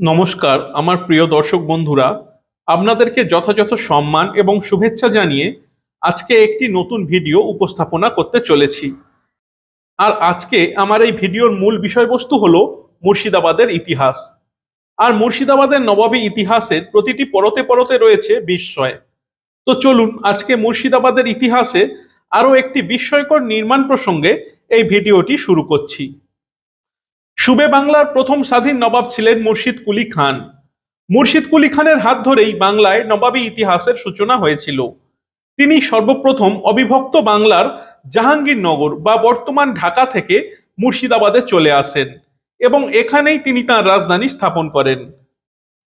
নমস্কার, আমার প্রিয় দর্শক বন্ধুরা, আপনাদেরকে যথাযথ সম্মান এবং শুভেচ্ছা জানিয়ে আজকে একটি নতুন ভিডিও উপস্থাপনা করতে চলেছি। আর আজকে আমার এই ভিডিওর মূল বিষয়বস্তু হল মুর্শিদাবাদের ইতিহাস। আর মুর্শিদাবাদের নবাবী ইতিহাসের প্রতিটি পরতে পরতে রয়েছে বিস্ময়। তো চলুন, আজকে মুর্শিদাবাদের ইতিহাসে আরও একটি বিস্ময়কর নির্মাণ প্রসঙ্গে এই ভিডিওটি শুরু করছি। সুবে বাংলার প্রথম স্বাধীন নবাব ছিলেন মুর্শিদ কুলি খান। মুর্শিদ কুলি খানের হাত ধরেই বাংলায় নবাবী ইতিহাসের সূচনা হয়েছিল। তিনি সর্বপ্রথম অবিভক্ত বাংলার জাহাঙ্গীরনগর বা বর্তমান ঢাকা থেকে মুর্শিদাবাদে চলে আসেন এবং এখানেই তিনি তার রাজধানী স্থাপন করেন।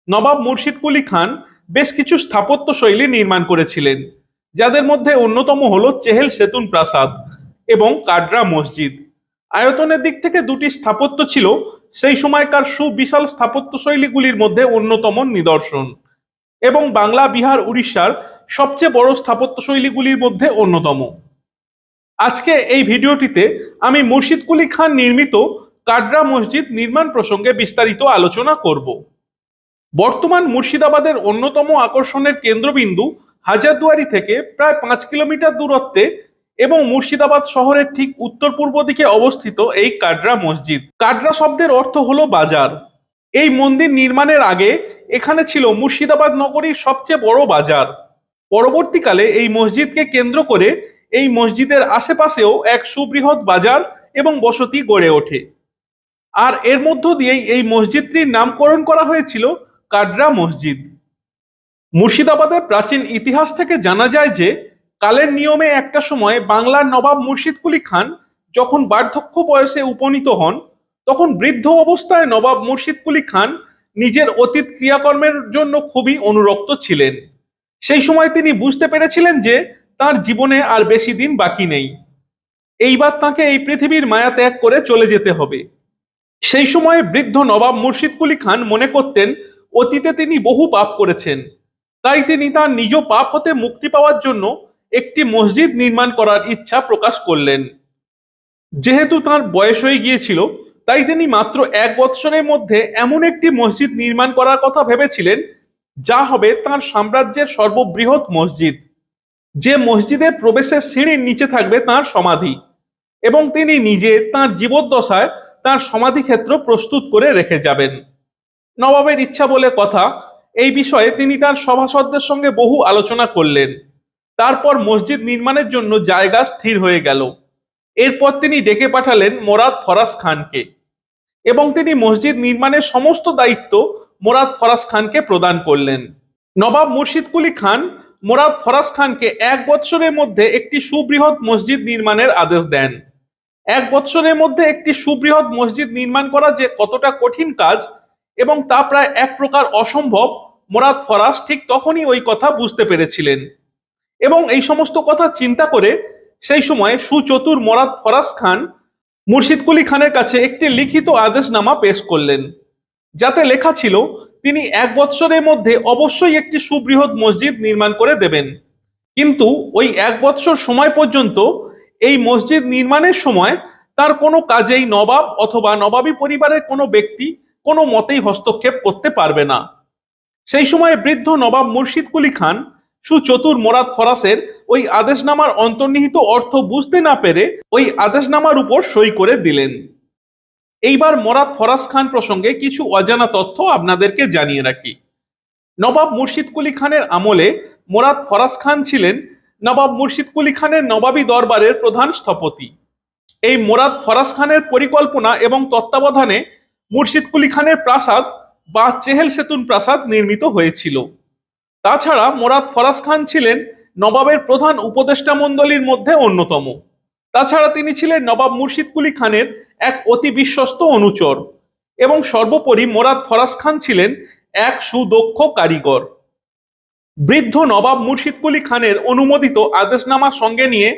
নবাব মুর্শিদ কুলি খান বেশ কিছু স্থাপত্য শৈলী নির্মাণ করেছিলেন, যাদের মধ্যে অন্যতম হল চেহেল সেতুন প্রাসাদ এবং কাডরা মসজিদ। আয়তনের দিক থেকে দুটি স্থাপত্য ছিল, সেই সময়কার সুবিশাল স্থাপত্য শৈলীগুলির মধ্যে অন্যতম নিদর্শন। এবং বাংলা, বিহার, উড়িষ্যার সবচেয়ে বড় স্থাপত্য শৈলীগুলির মধ্যে অন্যতম। আজকে এই ভিডিওটিতে আমি মুর্শিদ কুলি খান নির্মিত কাডরা মসজিদ নির্মাণ প্রসঙ্গে বিস্তারিত আলোচনা করব। বর্তমান মুর্শিদাবাদের অন্যতম আকর্ষণের কেন্দ্রবিন্দু হাজারদুয়ারি থেকে প্রায় পাঁচ কিলোমিটার দূরত্বে এবং মুর্শিদাবাদ শহরের ঠিক উত্তর পূর্ব দিকে অবস্থিত এই কাডরা মসজিদ। কাডরা শব্দের অর্থ হলো বাজার। এই মন্দির নির্মাণের আগে এখানে ছিল মুর্শিদাবাদ নগরীর সবচেয়ে বড় বাজার। পরবর্তীকালে এই মসজিদকে কেন্দ্র করে এই মসজিদের আশেপাশেও এক সুবৃহৎ বাজার এবং বসতি গড়ে ওঠে। আর এর মধ্য দিয়েই এই মসজিদটির নামকরণ করা হয়েছিল কাডরা মসজিদ। মুর্শিদাবাদের প্রাচীন ইতিহাস থেকে জানা যায় যে কালের নিয়মে একটা সময় বাংলার নবাব মুর্শিদ কুলি খান যখন বার্ধক্য বয়সে উপনীত হন, তখন বৃদ্ধ অবস্থায় নবাব মুর্শিদ কুলি খান নিজের অতীত ক্রিয়াকর্মের জন্য খুবই অনুরক্ত ছিলেন। সেই সময় তিনি বুঝতে পেরেছিলেন যে তার জীবনে আর বেশি দিন বাকি নেই। এইবার তাকে এই পৃথিবীর মায়া ত্যাগ করে চলে যেতে হবে। সেই সময়ে বৃদ্ধ নবাব মুর্শিদ কুলি খান মনে করতেন, অতীতে তিনি বহু পাপ করেছেন। তাই তিনি তার নিজ পাপ হতে মুক্তি পাওয়ার জন্য একটি মসজিদ নির্মাণ করার ইচ্ছা প্রকাশ করলেন। যেহেতু তার বয়স হয়ে গিয়েছিল, তাই তিনি মাত্র এক বৎসরের মধ্যে এমন একটি মসজিদ নির্মাণ করার কথা ভেবেছিলেন, যা হবে তার সাম্রাজ্যের সর্ববৃহৎ মসজিদ। যে মসজিদের প্রবেশের সিঁড়ির নিচে থাকবে তার সমাধি, এবং তিনি নিজে তার জীবদ্দশায় তার সমাধি ক্ষেত্র প্রস্তুত করে রেখে যাবেন। নবাবের ইচ্ছা বলে কথা, এই বিষয়ে তিনি তার সভাসদদের সঙ্গে বহু আলোচনা করলেন। তারপর মসজিদ নির্মাণের জন্য জায়গা স্থির হয়ে গেল। এরপর তিনি ডেকে পাঠালেন মোরাদ ফরাজ খানকে এবং তিনি মসজিদ নির্মাণের সমস্ত দায়িত্ব মোরাদ ফরাজ খানকে প্রদান করলেন। নবাব মুর্শিদ কুলি খান মোরাদ ফরাজ খানকে এক বৎসরের মধ্যে একটি সুবৃহৎ মসজিদ নির্মাণের আদেশ দেন। এক বৎসরের মধ্যে একটি সুবৃহৎ মসজিদ নির্মাণ করা যে কতটা কঠিন কাজ এবং তা প্রায় এক প্রকার অসম্ভব, মোরাদ ফরাজ ঠিক তখনই ওই কথা বুঝতে পেরেছিলেন। এবং এই সমস্ত কথা চিন্তা করে সেই সময় সুচতুর মোরাদ ফরাজ খান মুর্শিদ কুলি খানের কাছে একটি লিখিত আদেশনামা পেশ করলেন, যাতে লেখা ছিল, তিনি এক বৎসরের মধ্যে অবশ্যই একটি সুবৃহৎ মসজিদ নির্মাণ করে দেবেন। কিন্তু ওই এক বৎসর সময় পর্যন্ত এই মসজিদ নির্মাণের সময় তার কোনো কাজেই নবাব অথবা নবাবী পরিবারের কোনো ব্যক্তি কোনো মতেই হস্তক্ষেপ করতে পারবে না। সেই সময় বৃদ্ধ নবাব মুর্শিদ কুলি খান সুচতুর মোরাদ ফরাসের ওই আদেশনামার অন্তর্নিহিত অর্থ বুঝতে না পেরে ওই আদেশনামার উপর সই করে দিলেন। এইবার মোরাদ ফরাস খান প্রসঙ্গে কিছু অজানা তথ্য আপনাদেরকে জানিয়ে রাখি। নবাব মুর্শিদ কুলি খানের আমলে মোরাদ ফরাস খান ছিলেন নবাব মুর্শিদ কুলি খানের নবাবী দরবারের প্রধান স্থপতি। এই মোরাদ ফরাস খানের পরিকল্পনা এবং তত্ত্বাবধানে মুর্শিদ কুলি খানের প্রাসাদ বা চেহেল সেতুন প্রাসাদ নির্মিত হয়েছিল। তাছাড়া মোরাদ ফরাজ খান ছিলেন নবাবের প্রধান উপদেষ্টা মণ্ডলীর মধ্যে অন্যতম। তাছাড়া তিনি ছিলেন নবাব মুর্শিদ কুলি খানের এক অতি বিশ্বস্ত অনুচর এবং সর্বোপরি মোরাদ ফরাজ খান ছিলেন এক সুদক্ষ কারিগর। বৃদ্ধ নবাব মুর্শিদ কুলি খানের অনুমোদিত আদেশনামা সঙ্গে নিয়ে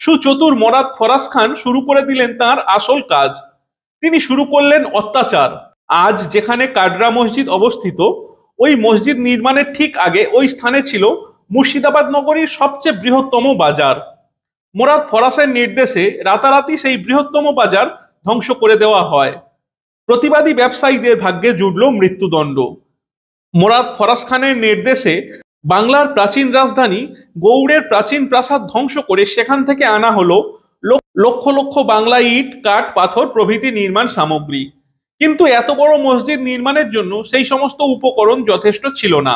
সুচতুর মোরাদ ফরাজ খান শুরু করে দিলেন তার আসল কাজ। তিনি শুরু করলেন অত্যাচার। আজ যেখানে কাডরা মসজিদ অবস্থিত ওই মসজিদ নির্মাণের ঠিক আগে ওই স্থানে ছিল মুর্শিদাবাদ নগরীর সবচেয়ে বৃহত্তম বাজার। মোরাদ ফরাসের নির্দেশে রাতারাতি সেই বৃহত্তম বাজার ধ্বংস করে দেওয়া হয়। প্রতিবাদী ব্যবসায়ীদের ভাগ্যে জুটল মৃত্যুদণ্ড। মোরাদ ফরাস খানের নির্দেশে বাংলার প্রাচীন রাজধানী গৌড়ের প্রাচীন প্রাসাদ ধ্বংস করে সেখান থেকে আনা হলো লক্ষ লক্ষ বাংলা ইট, কাঠ, পাথর প্রভৃতি নির্মাণ সামগ্রী। কিন্তু এত বড় মসজিদ নির্মাণের জন্য সেই সমস্ত উপকরণ যথেষ্ট ছিল না।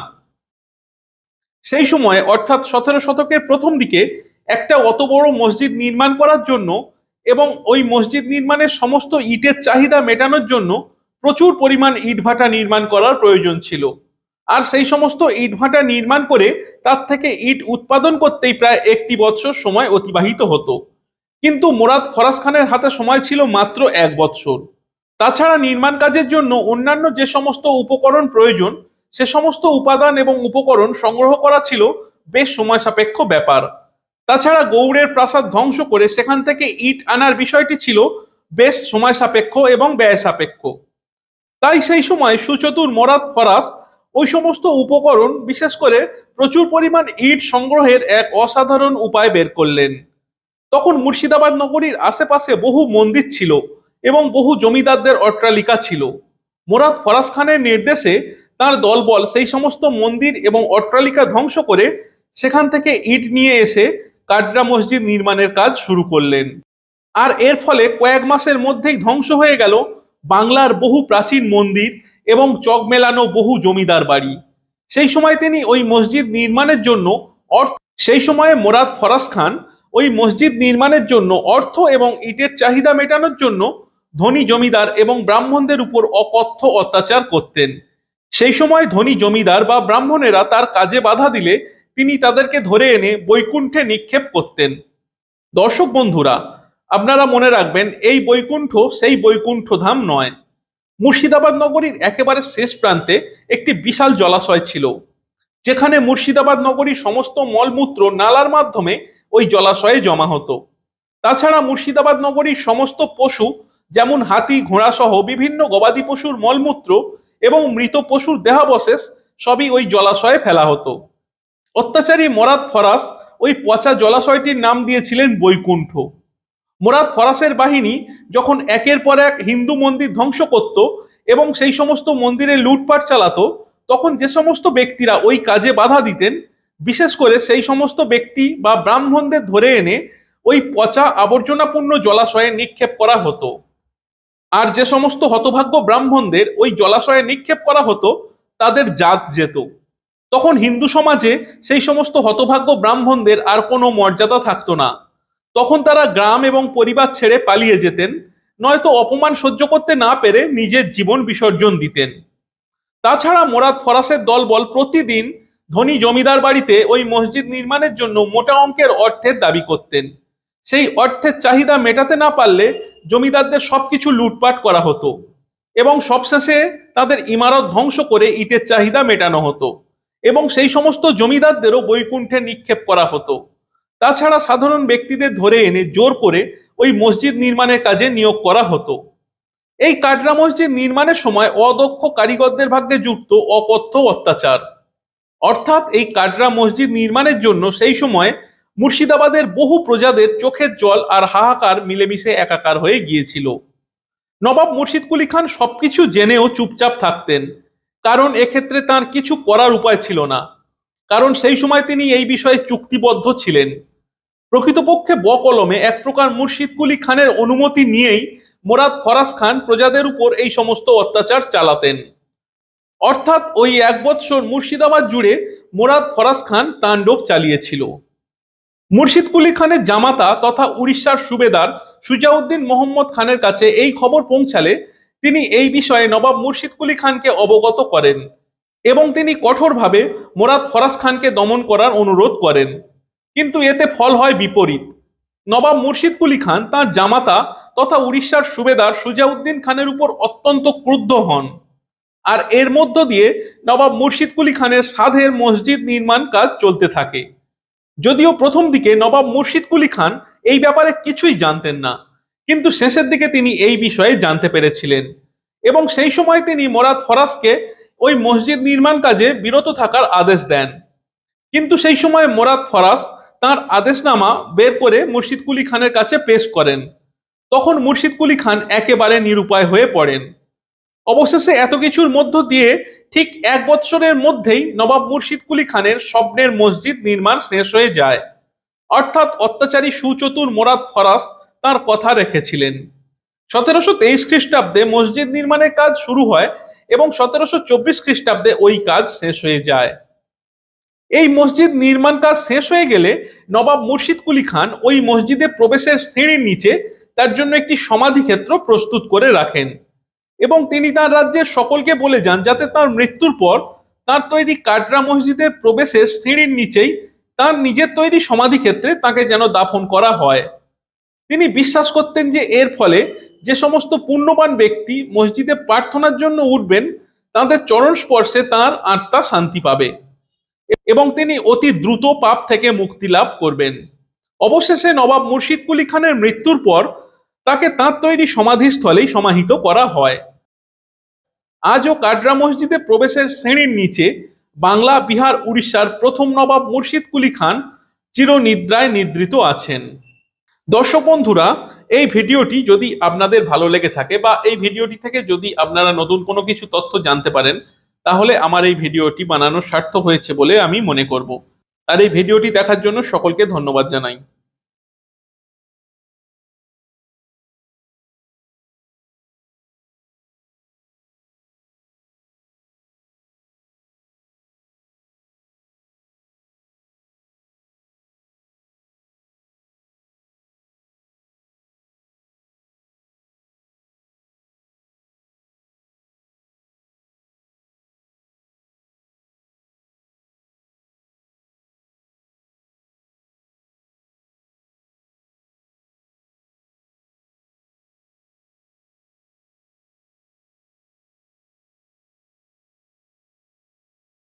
সেই সময়, অর্থাৎ সতেরো শতকের প্রথম দিকে, একটা অত বড় মসজিদ নির্মাণ করার জন্য এবং ওই মসজিদ নির্মাণের সমস্ত ইটের চাহিদা মেটানোর জন্য প্রচুর পরিমাণ ইটভাটা নির্মাণ করার প্রয়োজন ছিল। আর সেই সমস্ত ইটভাটা নির্মাণ করে তার থেকে ইট উৎপাদন করতেই প্রায় একটি বছর সময় অতিবাহিত হতো। কিন্তু মোরাদ ফরাজ খানের হাতে সময় ছিল মাত্র এক বৎসর তাছাড়া নির্মাণ কাজের জন্য অন্যান্য যে সমস্ত উপকরণ প্রয়োজন, সে সমস্ত উপাদান এবং উপকরণ সংগ্রহ করা ছিল বেশ সময় সাপেক্ষ ব্যাপার। তাছাড়া গৌড়ের প্রাসাদ ধ্বংস করে সেখান থেকে ইট আনার বিষয়টি ছিল বেশ সময় সাপেক্ষ এবং ব্যয় সাপেক্ষ তাই সেই সময় সুচতুর মরাদ ফরাস ওই সমস্ত উপকরণ, বিশেষ করে প্রচুর পরিমাণ ইট সংগ্রহের এক অসাধারণ উপায় বের করলেন। তখন মুর্শিদাবাদ নগরীর আশেপাশে বহু মন্দির ছিল। এবং বহু জমিদারদের অট্টালিকা ছিল। মোরাদ ফরাজ খানের নির্দেশে তার দলবল সেই সমস্ত মন্দির এবং অট্টালিকা ধ্বংস করে সেখান থেকে ইট নিয়ে এসে কাটরা মসজিদ নির্মাণের কাজ শুরু করলেন। আর এর ফলে কয়েক মাসের মধ্যেই ধ্বংস হয়ে গেল বাংলার বহু প্রাচীন মন্দির এবং চক মেলানো বহু জমিদার বাড়ি। সেই সময় তিনি ওই মসজিদ নির্মাণের জন্য অর্থ সেই সময়ে মোরাদ ফরাজ খান ওই মসজিদ নির্মাণের জন্য অর্থ এবং ইটের চাহিদা মেটানোর জন্য ধনী জমিদার এবং ব্রাহ্মণদের উপর অকথ্য অত্যাচার করতেন। সেই সময় ধনী জমিদার বা ব্রাহ্মণেরা তার কাজে বাধা দিলে তিনি তাদেরকে ধরে এনে বৈকুণ্ঠে নিক্ষেপ করতেন। দর্শক বন্ধুরা, আপনারা মনে রাখবেন, এই বৈকুণ্ঠ সেই বৈকুণ্ঠ ধাম নয়। মুর্শিদাবাদ নগরীর একেবারে শেষ প্রান্তে একটি বিশাল জলাশয় ছিল, যেখানে মুর্শিদাবাদ নগরীর সমস্ত মলমূত্র নালার মাধ্যমে ওই জলাশয়ে জমা হতো। তাছাড়া মুর্শিদাবাদ নগরীর সমস্ত পশু যেমন হাতি ঘোড়া সহ বিভিন্ন গবাদি পশুর মলমূত্র এবং মৃত পশুর দেহাবশেষ সবই ওই জলাশয়ে ফেলা হতো। অত্যাচারী মরাদ ফরাস ওই পচা জলাশয়টির নাম দিয়েছিলেন বৈকুণ্ঠ। মোরাদ ফরাসের বাহিনী যখন একের পর এক হিন্দু মন্দির ধ্বংস করত এবং সেই সমস্ত মন্দিরে লুটপাট চালাতো, তখন যে সমস্ত ব্যক্তিরা ওই কাজে বাধা দিতেন, বিশেষ করে সেই সমস্ত ব্যক্তি বা ব্রাহ্মণদের ধরে এনে ওই পচা আবর্জনাপূর্ণ জলাশয়ে নিক্ষেপ করা হতো। আর যে সমস্ত হতভাগ্য ব্রাহ্মণদের ওই জলাশয়ে নিক্ষেপ করা হতো, তাদের জাত যেত। তখন হিন্দু সমাজে সেই সমস্ত হতভাগ্য ব্রাহ্মণদের আর কোনো মর্যাদা থাকতো না। তখন তারা গ্রাম এবং পরিবার ছেড়ে পালিয়ে যেতেন, নয়তো অপমান সহ্য করতে না পেরে নিজের জীবন বিসর্জন দিতেন। তাছাড়া মোরাদ ফরাসের দলবল প্রতিদিন ধনী জমিদার বাড়িতে ওই মসজিদ নির্মাণের জন্য মোটা অঙ্কের অর্থের দাবি করতেন। সেই অর্থের চাহিদা মেটাতে না পারলে জমিদারদের সবকিছু লুটপাট করা হতো এবং সবশেষে তাদের ইমারত ধ্বংস করে ইটের চাহিদা মেটানো হতো এবং সেই সমস্ত জমিদারদেরও বৈকুণ্ঠে নিক্ষেপ করা হতো। তাছাড়া সাধারণ ব্যক্তিদের ধরে এনে জোর করে ওই মসজিদ নির্মাণের কাজে নিয়োগ করা হতো। এই কাটরা মসজিদ নির্মাণের সময় অদক্ষ কারিগরদের ভাগ্যে যুক্ত অকথ্য অত্যাচার। অর্থাৎ এই কাটরা মসজিদ নির্মাণের জন্য সেই সময় মুর্শিদাবাদের বহু প্রজাদের চোখের জল আর হাহাকার মিলেমিশে একাকার হয়ে গিয়েছিল। নবাব মুর্শিদ কুলি খান সবকিছু জেনেও চুপচাপ থাকতেন, কারণ এক্ষেত্রে তার কিছু করার উপায় ছিল না। কারণ সেই সময় তিনি এই বিষয়ে চুক্তিবদ্ধ ছিলেন। প্রকৃতপক্ষে বকলমে এক প্রকার মুর্শিদ কুলি খানের অনুমতি নিয়েই মোরাদ ফরাজ খান প্রজাদের উপর এই সমস্ত অত্যাচার চালাতেন। অর্থাৎ ওই এক বৎসর মুর্শিদাবাদ জুড়ে মোরাদ ফরাজ খান তাণ্ডব চালিয়েছিল। মুর্শিদ কুলি খানের জামাতা তথা উড়িষ্যার সুবেদার সুজাউদ্দিন মোহাম্মদ খানের কাছে এই খবর পৌঁছালে তিনি এই বিষয়ে নবাব মুর্শিদ কুলি খানকে অবগত করেন এবং তিনি কঠোরভাবে মোরাদ ফরাজ খানকে দমন করার অনুরোধ করেন। কিন্তু এতে ফল হয় বিপরীত। নবাব মুর্শিদ কুলি খান তার জামাতা তথা উড়িষ্যার সুবেদার সুজাউদ্দিন খানের উপর অত্যন্ত ক্রুদ্ধ হন। আর এর মধ্য দিয়ে নবাব মুর্শিদ কুলি খানের সাধের মসজিদ নির্মাণ কাজ চলতে থাকে। যদিও প্রথম দিকে নবাব মুর্শিদ কুলি খান এই ব্যাপারে কিছুই জানতেন না, কিন্তু শেষের দিকে তিনি এই বিষয়ে জানতে পেরেছিলেন এবং সেই সময় তিনি মোরাদ ফরাজকে ওই মসজিদ নির্মাণ কাজে বিরত থাকার আদেশ দেন। কিন্তু সেই সময় মোরাদ ফরাজ তার আদেশনামা বের করে মুর্শিদ কুলি খানের কাছে পেশ করেন। তখন মুর্শিদ কুলি খান একেবারে নিরুপায় হয়ে পড়েন। অবশেষে এত কিছুর মধ্য দিয়ে ঠিক এক বৎসরের মধ্যেই নবাব মুর্শিদ কুলি খানের স্বপ্নের মসজিদ নির্মাণ শেষ হয়ে যায়। অর্থাৎ অত্যাচারী সুচতুর মোরাদ ফরাস তার কথা রেখেছিলেন। সতেরোশো তেইশ খ্রিস্টাব্দে মসজিদ নির্মাণের কাজ শুরু হয় এবং সতেরোশো চব্বিশ খ্রিস্টাব্দে ওই কাজ শেষ হয়ে যায়। এই মসজিদ নির্মাণ কাজ শেষ হয়ে গেলে নবাব মুর্শিদ কুলি খান ওই মসজিদে প্রবেশের সিঁড়ির নিচে তার জন্য একটি সমাধি ক্ষেত্র প্রস্তুত করে রাখেন। এবং তিনি তার রাজ্যের সকলকে বলে যান যাতে তার মৃত্যুর পর তার তৈরি কাটরা মসজিদের প্রবেশের সিঁড়ির নিচেই তার নিজের তৈরি সমাধি ক্ষেত্রে তাকে যেন দাফন করা হয়। তিনি বিশ্বাস করতেন যে এর ফলে যে সমস্ত পুণ্যবান ব্যক্তি মসজিদে প্রার্থনার জন্য উঠবেন, তাদের চরণ স্পর্শে তার আত্মা শান্তি পাবে এবং তিনি অতি দ্রুত পাপ থেকে মুক্তি লাভ করবেন। অবশেষে নবাব মুর্শিদ কুলি খানের মৃত্যুর পর তাকে তাঁর তৈরি সমাধিস্থলেই সমাহিত করা হয়। আজও কাটরা মসজিদে প্রবেশের শ্রেণির নিচে বাংলা, বিহার, উড়িষ্যার প্রথম নবাব মুর্শিদ কুলি খান চিরনিদ্রায় নিদ্রিত আছেন। দর্শক বন্ধুরা, এই ভিডিওটি যদি আপনাদের ভালো লেগে থাকে বা এই ভিডিওটি থেকে যদি আপনারা নতুন কোনো কিছু তথ্য জানতে পারেন, তাহলে আমার এই ভিডিওটি বানানোর সার্থক হয়েছে বলে আমি মনে করব। আর এই ভিডিওটি দেখার জন্য সকলকে ধন্যবাদ জানাই।